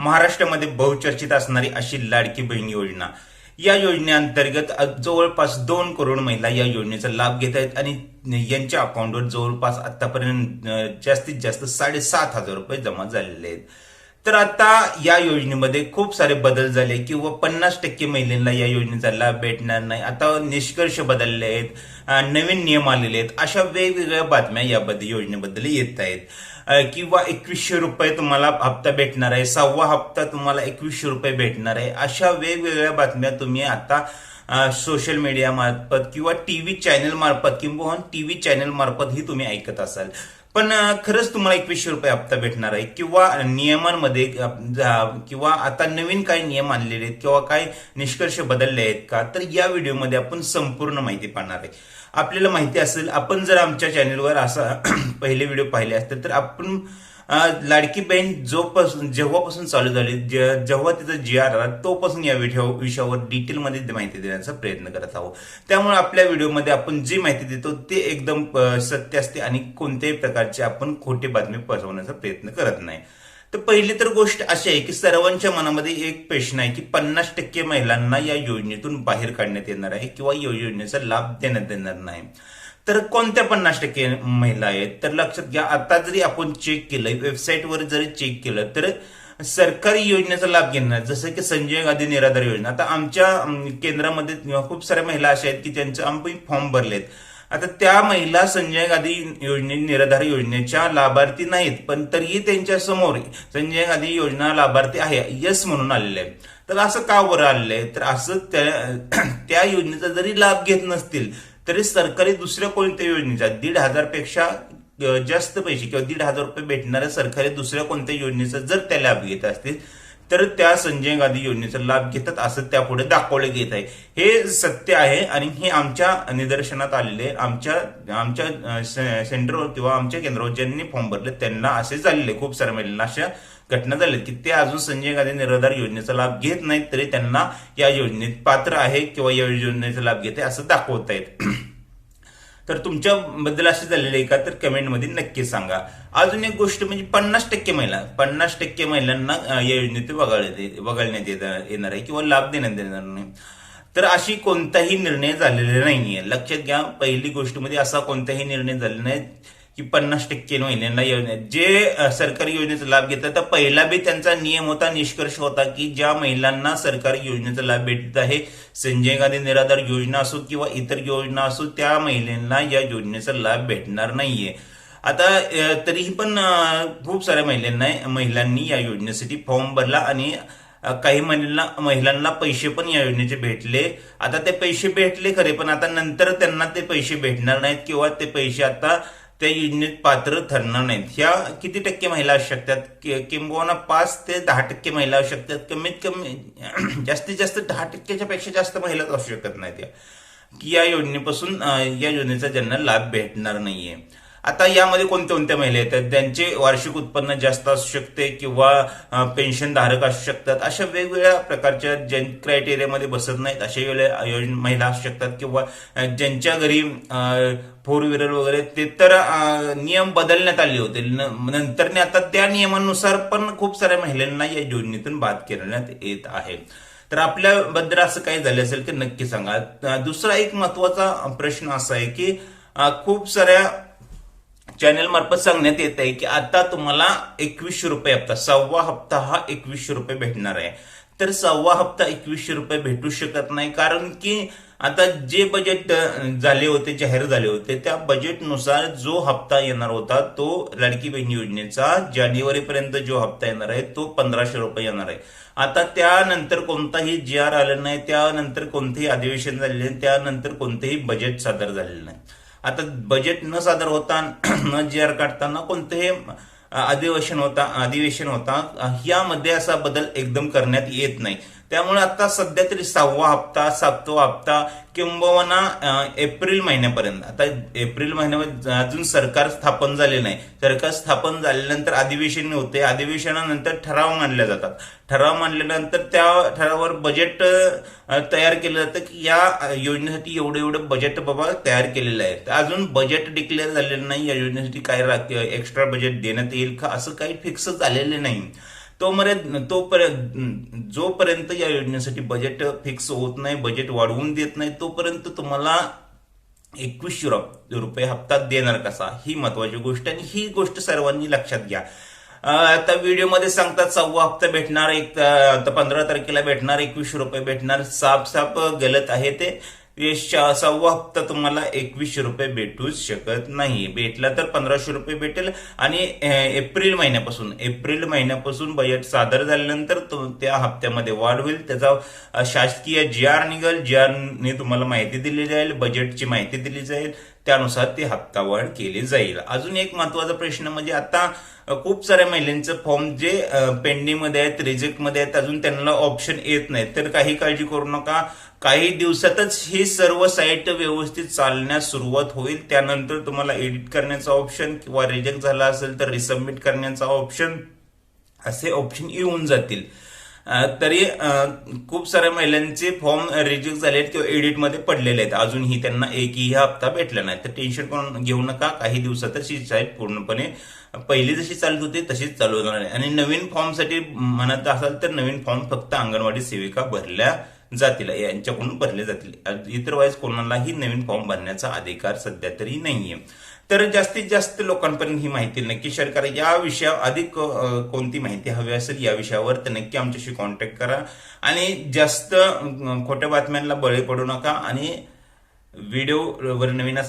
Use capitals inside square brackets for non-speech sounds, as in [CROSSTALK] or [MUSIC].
महाराष्ट्रामध्ये बहुचर्चित असणारी अशी लाडकी बहीण योजना. या योजनेअंतर्गत जवळपास दोन करोड महिला या योजनेचा लाभ घेत आहेत आणि यांच्या अकाउंटवर जवळपास आतापर्यंत जास्तीत जास्त साडेसात हजार रुपये जमा झालेले आहेत. तर आता या योजनेमध्ये खूप सारे बदल झाले किंवा पन्नास टक्के महिलांना या योजनेचा लाभ भेटणार नाही. आता निष्कर्ष बदलले आहेत नवीन नियम आलेले आहेत. अशा वेगवेगळ्या बातम्या याबद्दल योजनेबद्दल येत आहेत. किंवा एकवीसशे रुपये तुम्हाला हप्ता भेटणार आहे सहावा हप्ता तुम्हाला एकवीसशे रुपये भेटणार आहे. अशा वेगवेगळ्या बातम्या तुम्ही आता सोशल मीडिया मार्फत किंवा टीव्ही चॅनल मार्फत किंवा टीव्ही चॅनल मार्फत ही तुम्ही ऐकत असाल. पण खरंच तुम्हाला एकवीसशे रुपये हप्ता भेटणार आहे. किंवा नियमांमध्ये किंवा आता नवीन काही नियम आणलेले आहेत किंवा काय निष्कर्ष बदलले आहेत का तर या व्हिडिओमध्ये आपण संपूर्ण माहिती पाहणार आहे. आपल्याला माहिती असेल आपण जर आमच्या चॅनेलवर असा [CLEARS THROAT] पहिले व्हिडिओ पाहिले असते तर आपण लाडकी बहीण जोपासून जेव्हापासून चालू झाली जेव्हा तिथं जी आर आला तोपासून या व्हिडिओ विषयावर डिटेलमध्ये माहिती देण्याचा प्रयत्न करत आहोत. त्यामुळे आपल्या व्हिडिओमध्ये आपण जी माहिती देतो ते एकदम सत्य असते आणि कोणत्याही प्रकारचे आपण खोटे बातमी पसरवण्याचा प्रयत्न करत नाही. तर पहिली तर गोष्ट अशी आहे की सर्वांच्या मनामध्ये एक प्रश्न आहे की पन्नास टक्के महिलांना या योजनेतून बाहेर काढण्यात येणार आहे किंवा या योजनेचा लाभ देण्यात येणार नाही. तर कोणत्या पन्नास टक्के महिला आहेत? तर लक्षात घ्या आता जरी आपण चेक केलं वेबसाईटवर जरी चेक केलं तर सरकारी योजनेचा लाभ घेणार. जसं की संजय गांधी निराधार योजना. आता आमच्या केंद्रामध्ये खूप साऱ्या महिला अशा आहेत की त्यांचे आम्ही फॉर्म भरलेत. आता त्या महिला संजय गांधी योजने निराधार योजनेच्या लाभार्थी नाहीत पण तरीही त्यांच्यासमोर संजय गांधी योजना लाभार्थी आहे यस म्हणून आलेले आहे तर असं का बरं आलेलं आहे? तर असं त्या [CLEARS THROAT] त्या योजनेचा जरी लाभ घेत नसतील तरी सरकारी दुसऱ्या कोणत्या योजनेचा दीड हजारपेक्षा जास्त पैसे किंवा दीड हजार रुपये भेटणाऱ्या सरकारी दुसऱ्या कोणत्या योजनेचा जर त्या लाभ घेत असतील तर त्या संजय गांधी योजनेचा लाभ घेतात असं त्यापुढे दाखवले गेत आहे हे सत्य आहे आणि हे आमच्या निदर्शनात आलेले आमच्या आमच्या सेंटरवर किंवा आमच्या केंद्रावर ज्यांनी फॉर्म भरले त्यांना असे झालेले खूप साऱ्या महिलांना अशा घटना झाल्या की ते अजून संजय गांधी निराधार योजनेचा लाभ घेत नाहीत तरी त्यांना या योजनेत पात्र आहे किंवा या योजनेचा लाभ घेते असं दाखवत आहेत [CLEARS THROAT] तर तुमच्याबद्दल असे झालेले आहे का? तर कमेंटमध्ये नक्की सांगा. अजून एक गोष्ट म्हणजे पन्नास टक्के महिला पन्नास टक्के महिलांना या योजनेत वगळण्यात वगळण्यात येणार आहे किंवा लाभ देण्यात येणार नाही. तर अशी कोणताही निर्णय झालेला नाहीये. लक्षात घ्या पहिली गोष्टमध्ये असा कोणताही निर्णय झालेला नाही की पन्नास टक्के महिलांना योजनेत जे सरकारी योजनेचा लाभ घेतात तर पहिला बी त्यांचा नियम होता निष्कर्ष होता की ज्या महिलांना सरकारी योजनेचा लाभ भेटत आहे संजय गांधी निराधार योजना असो किंवा इतर योजना असो त्या महिलांना या योजनेचा लाभ भेटणार नाहीये. आता तरीही पण खूप साऱ्या महिलांना महिलांनी या योजनेसाठी फॉर्म भरला आणि काही महिलांना महिलांना पैसे पण या योजनेचे भेटले. आता ते पैसे भेटले खरे पण आता नंतर त्यांना ते पैसे भेटणार नाहीत किंवा ते पैसे आता त्या योजनेत पात्र ठरणार नाहीत. ह्या किती टक्के महिला असू शकतात? किंबहुना पाच ते दहा टक्के महिला असू शकतात. कमीत कमी [CLEARS THROAT] जास्तीत जास्त दहा टक्क्याच्या पेक्षा जास्त महिलाच असू शकत नाहीत या. की या योजनेपासून या योजनेचा ज्यांना लाभ भेटणार नाहीये. आता यामध्ये कोणत्या कोणत्या महिला येतात त्यांचे वार्षिक उत्पन्न जास्त असू शकते किंवा पेन्शन धारक असू शकतात. अशा वेगवेगळ्या प्रकारच्या ज्या क्रायटेरियामध्ये बसत नाहीत अशा वेगळ्या महिला असू शकतात किंवा ज्यांच्या घरी फोर व्हीलर वगैरे ते तर नियम बदलण्यात आले होते. न- नंतरने आता त्या नियमानुसार पण खूप साऱ्या महिलांना या योजनेतून बाद करण्यात येत आहे. तर आपल्याबद्दल असं काही झालं असेल की नक्की सांगा. दुसरा एक महत्त्वाचा प्रश्न असा आहे की खूप साऱ्या चॅनल मार्फत सांगण्यात येत आहे की आता तुम्हाला एकवीसशे रुपये हप्ता सहावा हप्ता हा एकवीसशे रुपये भेटणार आहे. तर सहावा हप्ता एकवीसशे रुपये भेटू शकत नाही कारण की आता जे बजेट झाले होते जाहीर झाले होते त्या बजेटनुसार जो हप्ता येणार होता तो लाडकी बहीण योजनेचा जानेवारीपर्यंत जो हप्ता येणार आहे तो पंधराशे रुपये येणार आहे. आता त्यानंतर कोणताही जी आर आलं नाही त्यानंतर कोणतेही अधिवेशन झालेले नाही त्यानंतर कोणतेही बजेट सादर झालेलं नाही. आता बजेट न सादर होता [CLEARS THROAT] न जी आर काढताना कोणतेही अधिवेशन होता अधिवेशन होता यामध्ये असा बदल एकदम करण्यात येत नाही. त्यामुळे आता सध्या तरी सहावा हप्ता सातवा हप्ता किंबहुना एप्रिल महिन्यापर्यंत. आता एप्रिल महिन्यामध्ये अजून सरकार स्थापन झाले नाही. सरकार स्थापन झाल्यानंतर अधिवेशन होते. अधिवेशनानंतर ठराव मांडले जातात. ठराव मांडल्यानंतर त्या ठरावावर बजेट तयार केलं जातं की या योजनेसाठी एवढं एवढं बजेट बाबा तयार केलेलं आहे. तर अजून बजेट डिक्लेअर झालेलं नाही. या योजनेसाठी काय एक्स्ट्रा बजेट देण्यात येईल का? असं काही फिक्स झालेलं नाही. तोपर्यंत तोपर्यंत जोपर्यंत या योजनेसाठी बजेट फिक्स होत नाही बजेट वाढवून देत नाही तोपर्यंत तुम्हाला एकवीसशे रुपये हप्ता देणार कसा? ही महत्वाची गोष्ट आणि ही गोष्ट सर्वांनी लक्षात घ्या. आता व्हिडिओमध्ये सांगतात सव्वा हप्ता भेटणार एक आता पंधरा तारखेला भेटणार एकवीसशे रुपये भेटणार साप साप गलत आहे ते. हे श- हप्ता तुम्हाला एकवीसशे रुपये भेटूच शकत नाही. भेटला तर पंधराशे रुपये भेटेल आणि एप्रिल महिन्यापासून एप्रिल महिन्यापासून बजेट सादर झाल्यानंतर तो- त्या हप्त्यामध्ये वाढ होईल. त्याचा शासकीय जी आर निघेल. जी ने तुम्हाला माहिती दिली जाईल. बजेटची माहिती दिली जाईल. त्यानुसार ते हप्तावाढ केली जाईल. अजून एक महत्त्वाचा प्रश्न म्हणजे आता खूप साऱ्या महिलांचं फॉर्म जे पेंडिंगमध्ये आहेत रिजेक्टमध्ये आहेत अजून त्यांना ऑप्शन येत नाही तर काही काळजी करू नका. काही दिवसातच ही सर्व साईट व्यवस्थित चालण्यास सुरुवात होईल. त्यानंतर तुम्हाला एडिट करण्याचा ऑप्शन किंवा रिजेक्ट झाला असेल तर रिसबमिट करण्याचा ऑप्शन असे ऑप्शन येऊन जातील. तरी खूप साऱ्या महिलांचे फॉर्म रिजेक्ट झाले आहेत किंवा एडिटमध्ये पडलेले आहेत. अजूनही त्यांना एकही हप्ता भेटला नाही. तर टेन्शन करून घेऊ नका. काही दिवसातच ही साईट पूर्णपणे पहिली जशी चालत होती तशीच चालू होणार आहे. आणि नवीन फॉर्मसाठी म्हणत असाल तर नवीन फॉर्म फक्त अंगणवाडी सेविका भरल्या जातील यांच्याकडून भरले जातील. इतर वेळेस कोणालाही नवीन फॉर्म भरण्याचा अधिकार सध्या तरी नाहीये. तर जास्तीत जास्त लोकांपर्यंत ही माहिती नक्की शेअर करा. या विषयावर अधिक कोणती माहिती हवी असेल या विषयावर तर नक्की आमच्याशी कॉन्टॅक्ट करा. आणि जास्त खोट्या बातम्यांना बळी पडू नका आणि व्हिडिओ वर नवीन असेल